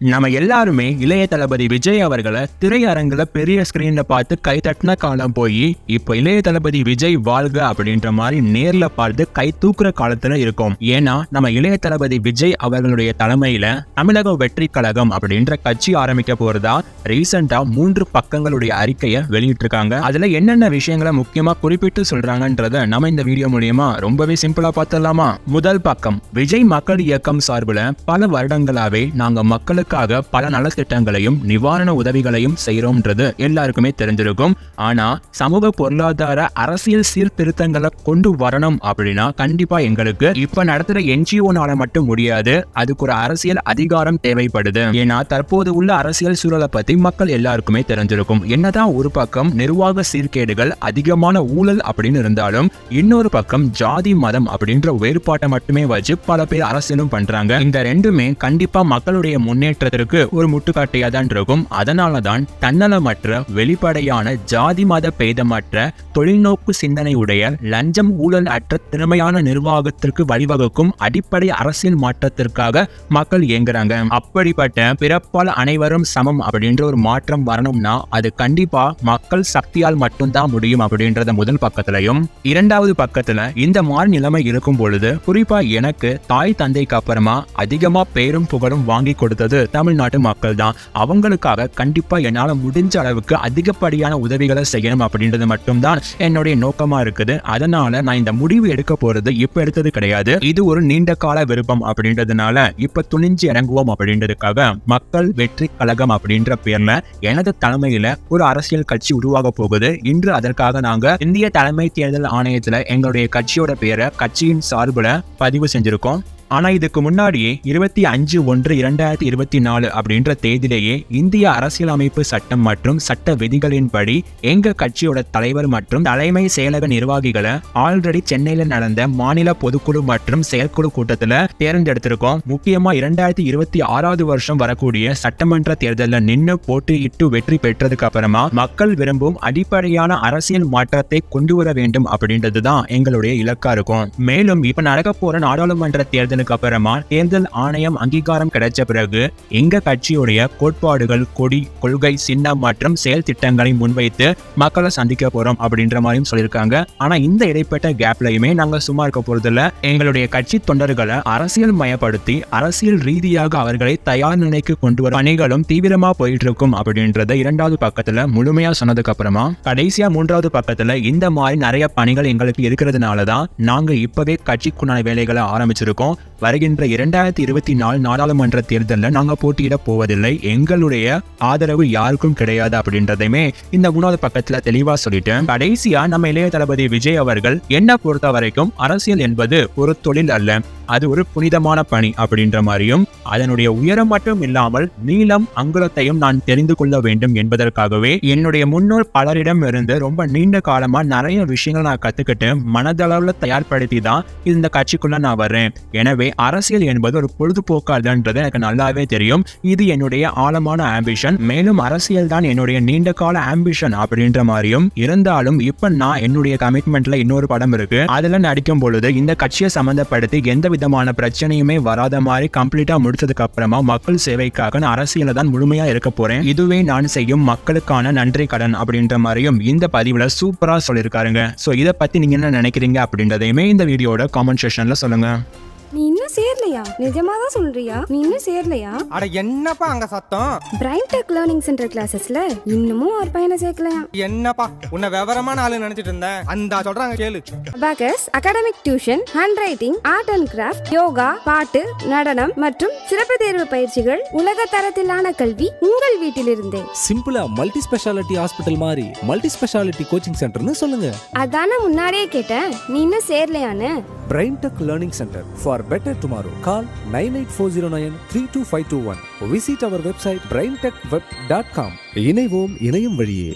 நம்ம எல்லாருமே இளைய தளபதி விஜய் அவர்களை திரையரங்குல பெரிய ஸ்கிரீன்ல பார்த்து கை தட்டின காலம் போய் இப்போ இளைய தளபதி விஜய் வாழ்க அப்படின்ற மாதிரி நேர்ல பார்த்து கை தூக்குற காலத்துல இருக்கோம். ஏன்னா நம்ம இளைய தளபதி விஜய் அவர்களுடைய தலைமையில தமிழக வெற்றி கழகம் அப்படின்ற கட்சி ஆரம்பிக்க போறதா ரீசெண்டா மூன்று பக்கங்களுடைய அறிக்கையை வெளியிட்டிருக்காங்க. அதுல என்னென்ன விஷயங்களை முக்கியமா குறிப்பிட்டு சொல்றாங்கன்றத நம்ம இந்த வீடியோ மூலியமா ரொம்பவே சிம்பிளா பார்த்துடலாமா? முதல் பக்கம் விஜய் மக்கள் இயக்கம் சார்பில் பல வருடங்களாவே நாங்க மக்களுக்காக பல நலத்திட்டங்களையும் நிவாரண உதவிகளையும் செய்கிறோம்ன்றது எல்லாருக்குமே தெரிஞ்சிருக்கும். ஆனா சமூக பொருளாதார அரசியல் சீர்திருத்தங்களை கொண்டு வரணும் அப்படின்னா கண்டிப்பா எங்களுக்கு இப்ப நடத்துற என்ஜிஓனால மட்டும் முடியாது. அதுக்கு ஒரு அரசியல் அதிகாரம் தேவைப்படுது. ஏன்னா தற்போது உள்ள அரசியல் சூழலை பத்தி மக்கள் எல்லாருக்குமே தெரிஞ்சிருக்கும். என்னதான் ஒரு பக்கம் நிர்வாக சீர்கேடுகள் அதிகமான ஊழல் அப்படின்னு இருந்தாலும் இன்னொரு பக்கம் ஜாதி மதம் அப்படின்ற வேறுபாட்டை மட்டுமே வச்சு பல பேர் அரசியலும் பண்றாங்க. இந்த ரெண்டுமே கண்டிப்பா மக்களுடைய முன்னேற்றத்திற்கு ஒரு முட்டுக்காட்டையா தான் இருக்கும். அதனால தான் தன்னலமற்ற வெளிப்படையான ஜாதி மத பேதமற்ற தொழில்நோக்கு சிந்தனை உடைய லஞ்சம் ஊழல் அற்ற திறமையான நிர்வாகத்திற்கு வழிவகுக்கும் அடிப்படை அரசியல் மாற்றத்திற்காக மக்கள் இயங்குறாங்க. அப்படிப்பட்ட பிறப்பால் அனைவரும் சமம் அப்படின்ற ஒரு மாற்றம் வரணும்னா அது கண்டிப்பா மக்கள் சக்தியால் மட்டும்தான் முடியும் அப்படின்றத முதல் பக்கத்திலையும். இரண்டாவது பக்கத்துல இந்த மாதிரி நிலைமை இருக்கும் பொழுது குறிப்பா எனக்கு தாய் தந்தைக்கு அப்புறமா அதிகமா பேரும் புகழும் வாங்கி கொடுத்தது தமிழ்நாட்டு மக்கள் தான். அவங்களுக்காக கண்டிப்பாக என்னால் முடிஞ்ச அளவுக்கு அதிகப்படியான உதவிகளை செய்யணும் அப்படின்றது மட்டும்தான் என்னுடைய நோக்கமாக இருக்குது. அதனால் நான் இந்த முடிவு எடுக்க போகிறது இப்போ எடுத்தது கிடையாது. இது ஒரு நீண்ட கால விருப்பம் அப்படின்றதுனால இப்போ துணிஞ்சு இறங்குவோம் அப்படின்றதுக்காக மக்கள் வெற்றி கழகம் அப்படின்ற பேரில் எனது தலைமையில் ஒரு அரசியல் கட்சி உருவாக போகுது. இன்று அதற்காக நாங்கள் இந்திய தலைமை தேர்தல் ஆணையத்தில் எங்களுடைய கட்சியோட பேரை கட்சியின் சார்பில் பதிவு செஞ்சிருக்கோம். ஆனா இதுக்கு முன்னாடியே இருபத்தி அஞ்சு ஒன்று இரண்டாயிரத்தி இருபத்தி நாலு அப்படின்ற தேதியிலேயே இந்திய அரசியலமைப்பு சட்டம் மற்றும் சட்ட விதிகளின்படி எங்க கட்சியோட தலைவர் மற்றும் தலைமை செயலக நிர்வாகிகளை ஆல்ரெடி சென்னையில நடந்த மாநில பொதுக்குழு மற்றும் செயற்குழு கூட்டத்துல தேர்ந்தெடுத்திருக்கோம். முக்கியமா இரண்டாயிரத்தி இருபத்தி ஆறாவது வருஷம் வரக்கூடிய சட்டமன்ற தேர்தலில் நின்று போட்டியிட்டு வெற்றி பெற்றதுக்கு அப்புறமா மக்கள் விரும்பும் அடிப்படையான அரசியல் மாற்றத்தை கொண்டு வர வேண்டும் அப்படின்றது தான் எங்களுடைய இலக்கா இருக்கும். மேலும் இப்ப நடக்க போற நாடாளுமன்ற தேர்தலுக்கு அப்புறமா தேர்தல் ஆணையம் அங்கீகாரம் கிடைச்ச பிறகு எங்க கட்சியுடைய கோட்பாடுகள் கொடி கொள்கை சின்னம் மற்றும் செயல் திட்டங்களை முன்வைத்து மக்களை சந்திக்க போறோம் அப்படின்ற மாதிரியும் சொல்லியிருக்காங்க. ஆனா இந்த இடைப்பட்ட கேப்லயுமே நாங்க சும்மா இருக்க போறதில்ல. எங்களுடைய கட்சி தொண்டர்களை அரசியல் மயப்படுத்தி அரசியல் ரீதியாக அவர்களை தயார் நிலைக்கு கொண்டு வர பணிகளும் தீவிரமா போயிட்டு இருக்கும் அப்படின்றத இரண்டாவது பக்கத்துல முழுமையா சொன்னதுக்கு அப்புறமா கடைசியா மூன்றாவது பக்கத்துல இந்த மாதிரி நிறைய பணிகள் எங்களுக்கு இருக்கிறதுனால தான் நாங்க இப்பவே கட்சிக்குண்டான வேலைகளை ஆரம்பிச்சிருக்கோம். வருகின்ற இரண்டாயிரத்தி இருபத்தி நாலு நாடாளுமன்ற தேர்தலில் நாங்க போட்டியிட போவதில்லை. எங்களுடைய ஆதரவு யாருக்கும் கிடையாது அப்படின்றதையுமே இந்த மூணாவது பக்கத்துல தெளிவா சொல்லிட்டேன். கடைசியா நம்ம இளைய தளபதி விஜய் அவர்கள் என்ன பொறுத்த வரைக்கும் அரசியல் என்பது ஒரு தொழில் அல்ல. அது ஒரு புனிதமான பணி அப்படின்ற மாதிரியும் அதனுடைய உயரம் மட்டும் இல்லாமல் நீளம் அங்குலத்தையும் நான் தெரிந்து கொள்ள வேண்டும் என்பதற்காகவே என்னுடைய முன்னோர் பலரிடம் இருந்து ரொம்ப நீண்ட காலமா நிறைய விஷயங்கள் நான் கத்துக்கிட்டு மனதளவுல தயார்படுத்தி தான் இந்த கட்சிக்குள்ள நான் வர்றேன். எனவே அரசியல் என்பது ஒரு பொழுதுபோக்கு அல்லன்றது எனக்கு நல்லாவே தெரியும். இது என்னுடைய ஆழமான ஆம்பிஷன் மேலும் அரசியல் தான் என்னுடைய நீண்ட கால ஆம்பிஷன் அப்படின்ற மாதிரியும் இருந்தாலும் இப்ப நான் என்னுடைய கமிட்மெண்ட்ல இன்னொரு படம் இருக்கு. அதுல நடிக்கும் பொழுது இந்த கட்சியை சம்பந்தப்படுத்தி எந்த விதமான பிரச்சனையுமே வராத மாதிரி கம்ப்ளீட்டா முடிச்சதுக்கு அப்புறமா மக்கள் சேவைக்காக நான் அரசியல தான் முழுமையா இருக்க போறேன். இதுவே நான் செய்யும் மக்களுக்கான நன்றி கடன் அப்படின்ற மாதிரியும் இந்த பதிவுல சூப்பரா சொல்லியிருக்காருங்க சோ இதை பத்தி நீங்க என்ன நினைக்கிறீங்க அப்படின்றதையுமே இந்த வீடியோட காமெண்ட் செஷன்ல சொல்லுங்க. நீ இன்னும் சேரலையா? நிஜமா தான் சொல்றியா? நீ இன்னும் சேரலையா? அட என்னப்பா அங்க சத்தம்? பிரைன் டெக் லேர்னிங் சென்டர் கிளாஸஸ்ல இன்னமும் ஒரு பையனை சேர்க்கலையா? என்னப்பா உன்னை விவரமான ஆளு நினைச்சிட்டு இருந்தேன். அந்த சொல்றாங்க கேளு. Abacus academic tuition handwriting art and craft yoga பாட்டு நடனம் மற்றும் சிறப்பு தேர்வு பயிற்சிகள் உலக தரத்திலான கல்வி உங்கள் வீட்டிலிருந்தே. சிம்பிளா மல்டி ஸ்பெஷாலிட்டி ஹாஸ்பிட்டல் மாதிரி மல்டி ஸ்பெஷாலிட்டி கோச்சிங் சென்டர்னு சொல்லுங்க. அதானே முன்னாடியே கேட்டேன். நீ இன்னும் சேரலையான்னு. Brain tech learning centre for better tomorrow call nine eight four zero nine three two five two one visit our website brain tech web dot com இணைவோம் இணையம் வழியே.